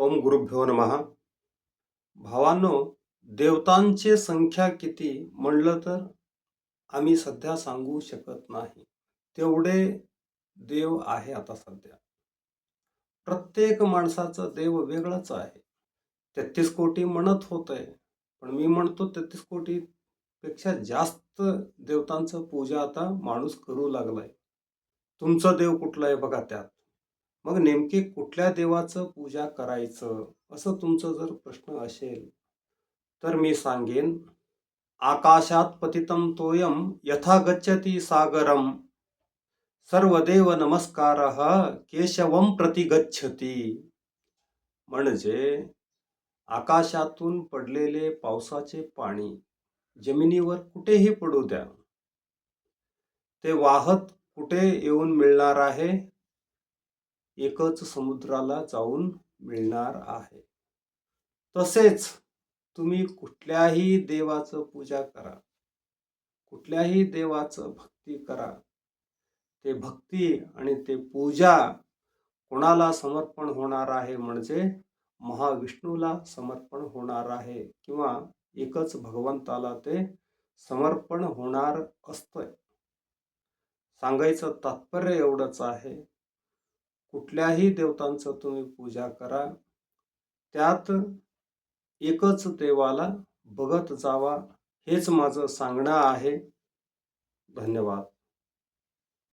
ओम गुरुभ्यो नम. भावांनो देवतांची संख्या किती म्हणलं तर आम्ही सध्या सांगू शकत नाही. तेवढे देव आहे आता सध्या. प्रत्येक माणसाचं देव वेगळंच आहे. तेहतीस कोटी म्हणत होत आहे पण मी म्हणतो तेहतीस कोटी पेक्षा जास्त देवतांचं पूजा आता माणूस करू लागलाय. तुमचं देव कुठलं आहे बघा त्यात? मग नेमके कुठल्या देवाचं पूजा करायचं? असं तुमचं जर प्रश्न असेल तर मी सांगेन आकाशात पतितम तोयम यथा गच्छति सागरम। सर्वदेव नमस्कार केशवम प्रति गच्छती म्हणजे आकाशातून पडलेले पावसाचे पाणी जमिनीवर कुठेही पडू द्या. ते वाहत कुठे येऊन मिळणार आहे? एकच समुद्राला जाऊन मिळणार आहे. तसेच तुम्ही कुठल्याही देवाचं पूजा करा. कुठल्याही देवाचं भक्ती करा. ते भक्ती आणि ते पूजा कोणाला समर्पण होणार आहे म्हणजे महाविष्णूला समर्पण होणार आहे किंवा एकच भगवंताला ते समर्पण होणार असतंय. सांगायचं तात्पर्य एवढंच आहे. कुठल्याही देवतांचं तुम्ही पूजा करा. त्यात एकच देवाला बघत जावा हेच माझं सांगणं आहे. धन्यवाद.